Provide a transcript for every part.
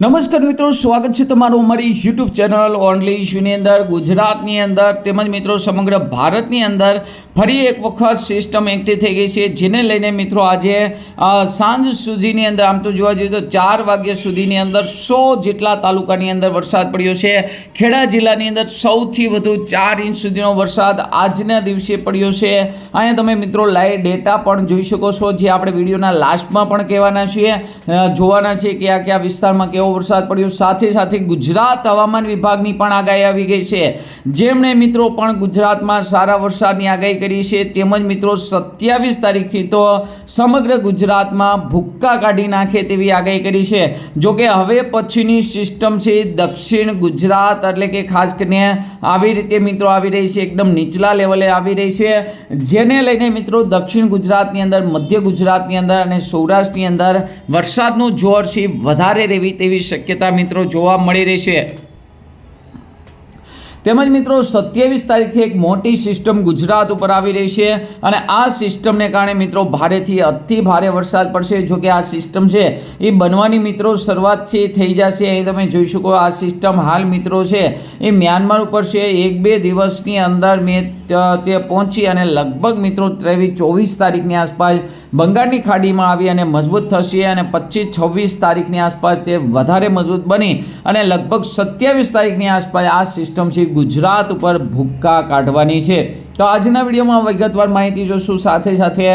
નમસ્કાર મિત્રો, સ્વાગત છે તમારું અમારી યુટ્યુબ ચેનલ ઓનલી ઇશ્યુની અંદર, ગુજરાતની અંદર તેમજ મિત્રો સમગ્ર ભારતની અંદર ફરી એક વખત સિસ્ટમ એક્ટિવ થઈ ગઈ છે, જેને લઈને મિત્રો આજે સાંજ સુધીની અંદર, આમ તો જોવા જઈએ તો ચાર વાગ્યા સુધીની અંદર સો જેટલા તાલુકાની અંદર વરસાદ પડ્યો છે. ખેડા જિલ્લાની અંદર સૌથી વધુ ચાર ઇંચ સુધીનો વરસાદ આજના દિવસે પડ્યો છે. અહીંયા તમે મિત્રો લાઈવ ડેટા પણ જોઈ શકો છો, જે આપણે વિડીયોના લાસ્ટમાં પણ કહેવાના છીએ. જોવાના જોવાના છે આ કયા વિસ્તારમાં કેવો વરસાદ પડ્યો. સાથે સાથે ગુજરાત હવામાન વિભાગની પણ આગાહી આવી ગઈ છે. જેમણે મિત્રો પણ ગુજરાતમાં સારા વરસાદની આગાહી કરી છે, તેમજ મિત્રો સત્યાવીસ તારીખથી તો સમગ્ર ગુજરાતમાં ભૂક્કા કાઢી નાખે તેવી આગાહી કરી છે. જોકે હવે પછીની સિસ્ટમ છે, દક્ષિણ ગુજરાત એટલે કે ખાસ કરીને આવી રીતે મિત્રો આવી રહી છે, એકદમ નીચલા લેવલે આવી રહી છે. જેને લઈને મિત્રો દક્ષિણ ગુજરાતની અંદર, મધ્ય ગુજરાતની અંદર અને સૌરાષ્ટ્રની અંદર વરસાદનું જોર છે, વધારે રહેવી તેવી શક્યતા મિત્રો જોવા મળી રહી છે. તેમજ મિત્રો સત્યાવીસ તારીખથી એક મોટી સિસ્ટમ ગુજરાત ઉપર આવી રહી છે અને આ સિસ્ટમને કારણે મિત્રો ભારેથી અતિ ભારે વરસાદ પડશે. જો કે આ સિસ્ટમ છે એ બનવાની મિત્રો શરૂઆત છે, થઈ જશે. એ તમે જોઈ શકો આ સિસ્ટમ હાલ મિત્રો છે એ મ્યાનમાર ઉપર છે. એક બે દિવસની અંદર મેં તે પહોંચી અને લગભગ મિત્રો ત્રેવીસ ચોવીસ તારીખની આસપાસ બંગાળની ખાડીમાં આવી અને મજબૂત થશે અને પચીસ છવ્વીસ તારીખની આસપાસ તે વધારે મજબૂત બની અને લગભગ સત્યાવીસ તારીખની આસપાસ આ સિસ્ટમ છે ગુજરાત ઉપર ભૂક્કા કાઢવાની છે. તો આજના વિડીયોમાં વિગતવાર માહિતી જોશું. સાથે સાથે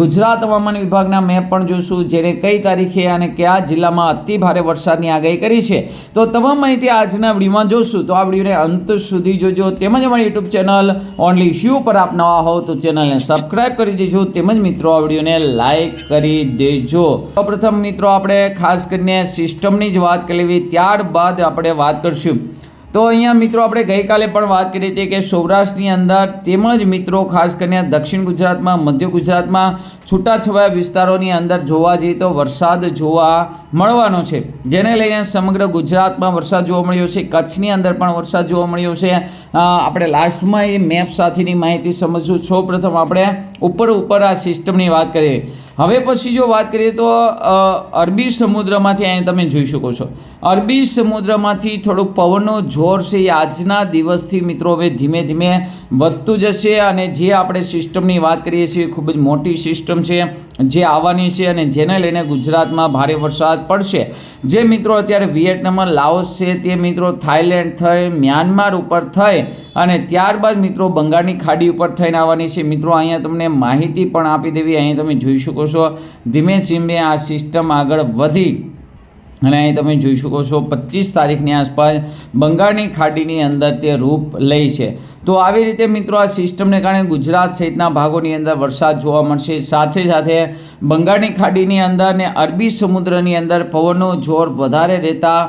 ગુજરાત હવામાન વિભાગના મેપ પણ જોશું જેને કઈ તારીખે અને કયા જિલ્લામાં અતિ ભારે વરસાદની આગાહી કરી છે. તો તમામ માહિતી આજના વિડીયોમાં જોશું. તો આ વિડીયોને અંત સુધી જોજો. તેમજ અમારી યુટ્યુબ ચેનલ ઓનલી શ્યુ પર આપ નવા હો તો ચેનલને સબસ્ક્રાઈબ કરી દેજો. તેમજ મિત્રો, આ વિડીયોને લાઈક કરી દેજો. સૌપ્રથમ મિત્રો, આપણે ખાસ કરીને સિસ્ટમની જ વાત કરી લેવી. ત્યારબાદ આપણે વાત કરશું તો અહીંયા મિત્રો આપણે ગઈકાલે પણ વાત કરી હતી કે સૌરાષ્ટ્રની અંદર તેમજ મિત્રો ખાસ કરીને દક્ષિણ ગુજરાતમાં, મધ્ય ગુજરાતમાં છૂટાછવાયા વિસ્તારોની અંદર જોવા જઈએ તો વરસાદ જોવા મળવાનો છે. જેને લઈને સમગ્ર ગુજરાતમાં વરસાદ જોવા મળ્યો છે. કચ્છની અંદર પણ વરસાદ જોવા મળ્યો છે. આપણે લાસ્ટમાં એ મેપ સાથેની માહિતી સમજશું સૌ પ્રથમ આપણે ઉપર ઉપર આ સિસ્ટમની વાત કરીએ. હવે પછી જો વાત કરીએ તો અરબી સમુદ્રમાંથી અહીં તમે જોઈ શકો છો. અરબી સમુદ્રમાંથી થોડુંક પવનનો જોર છે. એ આજના દિવસથી મિત્રો હવે ધીમે ધીમે વધતું જશે અને જે આપણે સિસ્ટમની વાત કરીએ છીએ ખૂબ જ મોટી સિસ્ટમ છે, જે આવવાની છે અને જેને લઈને ગુજરાતમાં ભારે વરસાદ પડશે. જે મિત્રો અત્યારે વિયેટનામમાં લાઓસ છે, તે મિત્રો થાઈલેન્ડ થઈ, મ્યાનમાર ઉપર થઈ અને ત્યારબાદ મિત્રો બંગાળની ખાડી ઉપર થઈને આવવાની છે. મિત્રો, અહીંયા તમને માહિતી પણ આપી દેવી. અહીં તમે જોઈ શકો છો, ધીમે ધીમે આ સિસ્ટમ આગળ વધી અને અહીં તમે જોઈ શકો છો, પચીસ તારીખની આસપાસ બંગાળની ખાડીની અંદર તે રૂપ લે છે. તો આવી રીતે મિત્રો આ સિસ્ટમને કારણે ગુજરાત સહિતના ભાગોની અંદર વરસાદ જોવા મળશે. સાથે સાથે બંગાળની ખાડીની અંદર ને અરબી સમુદ્રની અંદર પવનનો જોર વધારે રહેતા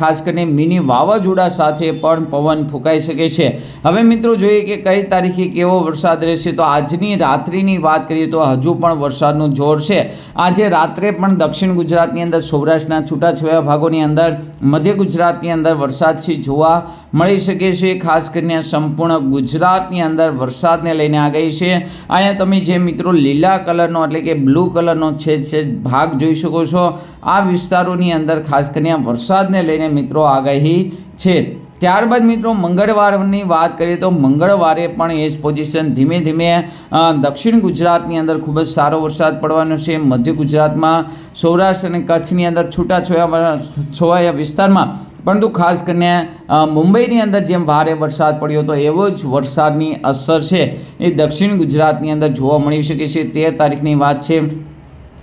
ખાસ કરીને મિની વાવાઝોડા સાથે પણ પવન ફૂંકાઈ શકે છે. હવે મિત્રો જોઈએ કે કઈ તારીખે કેવો વરસાદ રહેશે? તો આજની રાત્રિની વાત કરીએ તો હજુ પણ વરસાદનું જોર છે. આજે રાત્રે પણ દક્ષિણ ગુજરાતની અંદર, સૌરાષ્ટ્રના છૂટાછવાયા ભાગોની અંદર, મધ્ય ગુજરાતની અંદર વરસાદ છે જોવા મળી શકે છે. ખાસ કરીને સંપૂર્ણ ગુજરાતની અંદર વરસાદને લઈને આગાહી છે. અહીંયા તમે જે મિત્રો લીલા કલરનો એટલે કે બ્લુ કલરનો છે છે, ભાગ જોઈ શકો છો. આ વિસ્તારોની અંદર ખાસ કરીને વરસાદને લઈને મિત્રો આગાહી છે. ત્યારબાદ મિત્રો મંગળવારની વાત કરીએ તો મંગળવારે પણ એ જ પોઝિશન ધીમે ધીમે દક્ષિણ ગુજરાતની અંદર ખૂબ જ સારો વરસાદ પડવાનો છે. મધ્ય ગુજરાતમાં, સૌરાષ્ટ્ર અને કચ્છની અંદર છૂટાછવાયા, છવાયા વિસ્તારમાં, પરંતુ ખાસ કરીને મુંબઈની અંદર જેમ ભારે વરસાદ પડ્યો હતો, એવો જ વરસાદની અસર છે. એ દક્ષિણ ગુજરાતની અંદર જોવા મળી શકે છે. તેર તારીખની વાત છે.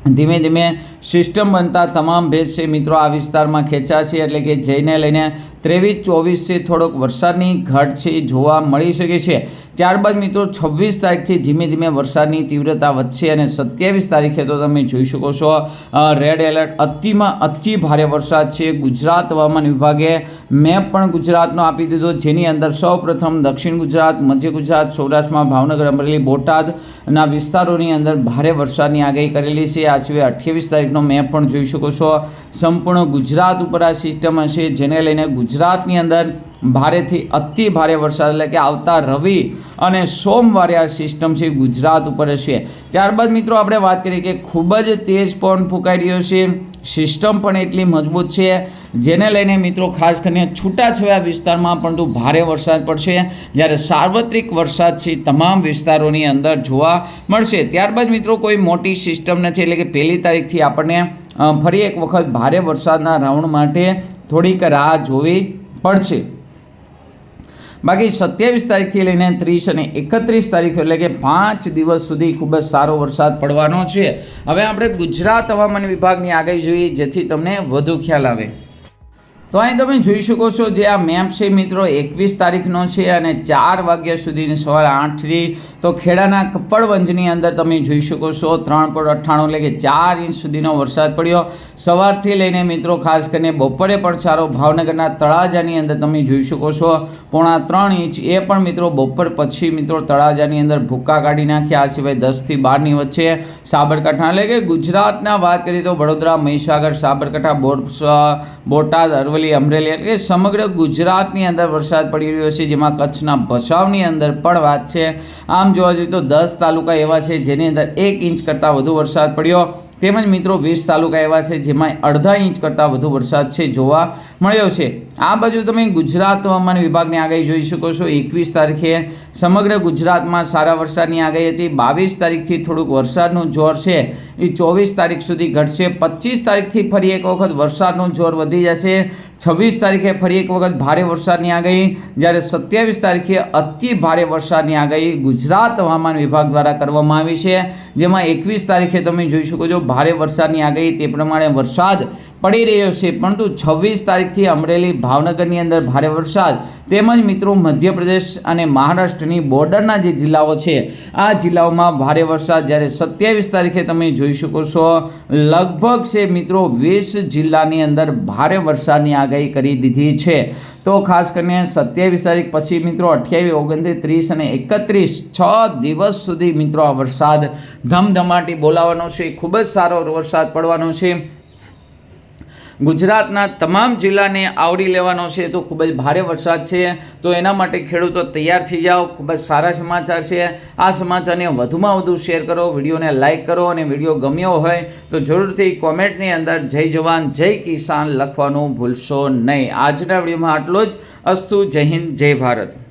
ધીમે ધીમે સિસ્ટમ બનતા તમામ ભેજ છે મિત્રો આ વિસ્તારમાં ખેંચાશે એટલે કે જઈને લઈને ત્રેવીસ ચોવીસથી થોડોક વરસાદની ઘટ છે જોવા મળી શકે છે. ત્યારબાદ મિત્રો છવ્વીસ તારીખથી ધીમે ધીમે વરસાદની તીવ્રતા વધશે અને સત્યાવીસ તારીખે તો તમે જોઈ શકો છો રેડ એલર્ટ અતિમાં અતિ ભારે વરસાદ છે. ગુજરાત હવામાન વિભાગે મેપ પણ ગુજરાતનો આપી દીધો, જેની અંદર સૌ પ્રથમ દક્ષિણ ગુજરાત, મધ્ય ગુજરાત, સૌરાષ્ટ્રમાં ભાવનગર, અમરેલી, બોટાદના વિસ્તારોની અંદર ભારે વરસાદની આગાહી કરેલી છે. આ સિવાય અઠ્યાવીસ તારીખનો મેપ પણ જોઈ શકો છો. સંપૂર્ણ ગુજરાત ઉપર આ સિસ્ટમ હશે, જેને લઈને ગુજરાતની અંદર ભારેથી અતિ ભારે વરસાદ એટલે કે આવતા રવિ અને સોમવારે આ સિસ્ટમ છે ગુજરાત ઉપર હશે ત્યારબાદ મિત્રો આપણે વાત કરીએ કે ખૂબ જ તેજ પવન ફૂંકાઈ રહ્યો છે. સિસ્ટમ પણ એટલી મજબૂત છે. જેને લઈને મિત્રો ખાસ કરીને છૂટાછવાયા વિસ્તારમાં પરંતુ ભારે વરસાદ પડશે. જ્યારે સાર્વત્રિક વરસાદ છે તમામ વિસ્તારોની અંદર જોવા મળશે. ત્યારબાદ મિત્રો કોઈ મોટી સિસ્ટમ નથી એટલે કે પહેલી તારીખથી આપણને ફરી એક વખત ભારે વરસાદના રાઉન્ડ માટે થોડીક રાહ જોવી પડશે. બાકી સત્યાવીસ તારીખથી લઈને ત્રીસ અને એકત્રીસ તારીખ એટલે કે પાંચ દિવસ સુધી ખૂબ જ સારો વરસાદ પડવાનો છે. હવે આપણે ગુજરાત હવામાન વિભાગની આગાહી જોઈએ, જેથી તમને વધુ ખ્યાલ આવે. તો અહીં તમે જોઈ શકો છો જે આ મેપ છે મિત્રો, એકવીસ તારીખનો છે અને ચાર વાગ્યા સુધીની સવારે આઠથી તો ખેડાના કપ્પડવંજની અંદર તમે જોઈ શકો છો, ત્રણ પોઈન્ટ અઠ્ઠાણું એટલે કે ચાર ઇંચ સુધીનો વરસાદ પડ્યો. સવારથી લઈને મિત્રો, ખાસ કરીને બપોરે પણ સારો ભાવનગરના તળાજાની અંદર તમે જોઈ શકો છો, પોણા ત્રણ ઇંચ. એ પણ મિત્રો બપોર પછી મિત્રો તળાજાની અંદર ભૂક્કા કાઢી નાખ્યા, આ સિવાય દસથી બારની વચ્ચે સાબરકાંઠા એટલે કે ગુજરાતના વાત કરીએ તો વડોદરા, મહીસાગર, સાબરકાંઠા, બોરસા, બોટાદ, અરવલ્લી, અમરેલી એટલે કે સમગ્ર ગુજરાતની અંદર વરસાદ પડી રહ્યો છે, જેમાં કચ્છના ભચાઉની અંદર પણ વાત છે. આમ જોવા જઈએ તો દસ તાલુકા એવા છે જેની અંદર એક ઇંચ કરતાં વધુ વરસાદ પડ્યો. તેમજ મિત્રો વીસ તાલુકા એવા છે જેમાં અડધા ઇંચ કરતાં વધુ વરસાદ છે જોવા મળ્યો છે. આ બાજુ તમે ગુજરાત હવામાન વિભાગની આગાહી જોઈ શકો છો. એકવીસ તારીખે સમગ્ર ગુજરાતમાં સારા વરસાદની આગાહી હતી. બાવીસ તારીખથી થોડુંક વરસાદનું જોર છે. એ ચોવીસ તારીખ સુધી ઘટશે. પચીસ તારીખથી ફરી એક વખત વરસાદનું જોર વધી જશે. છવ્વીસ તારીખે ફરી એક વખત ભારે વરસાદની આગાહી. જ્યારે સત્યાવીસ તારીખે અતિ ભારે વરસાદની આગાહી ગુજરાત હવામાન વિભાગ દ્વારા કરવામાં આવી છે. જેમાં એકવીસ તારીખે તમે જોઈ શકો છો, ભારે વરસાદની આગાહી તે પ્રમાણે વરસાદ પડી રહ્યો છે. પરંતુ છવ્વીસ તારીખથી અમરેલી ભાવનગરની અંદર ભારે વરસાદ તેમજ મિત્રો મધ્યપ્રદેશ અને મહારાષ્ટ્રની બોર્ડરના જે જિલ્લાઓ છે, આ જિલ્લાઓમાં ભારે વરસાદ. જ્યારે સત્યાવીસ તારીખે તમે જોઈ શકો છો, લગભગ છે મિત્રો વીસ જિલ્લાની અંદર ભારે વરસાદની આગાહી કરી દીધી છે. તો ખાસ કરીને સત્યાવીસ તારીખ પછી મિત્રો અઠ્યાવીસ, ઓગણત્રીસ, ત્રીસ અને એકત્રીસ, છ દિવસ સુધી મિત્રો આ વરસાદ ધમધમાટી બોલાવાનો છે. ખૂબ જ સારો વરસાદ પડવાનો છે. ગુજરાતના તમામ જિલ્લાને આવરી લેવાનો છે. તો ખૂબ જ ભારે વરસાદ છે. તો એના માટે ખેડૂતો તૈયાર થઈ જાઓ. ખૂબ જ સારા સમાચાર છે. આ સમાચારને વધુમાં વધુ શેર કરો, વિડીયોને લાઇક કરો અને વીડિયો ગમ્યો હોય તો જરૂરથી કોમેન્ટની અંદર જય જવાન, જય કિસાન લખવાનું ભૂલશો નહીં. આજના વિડીયોમાં આટલો જ. અસ્તુ, જય હિન્દ, જય ભારત.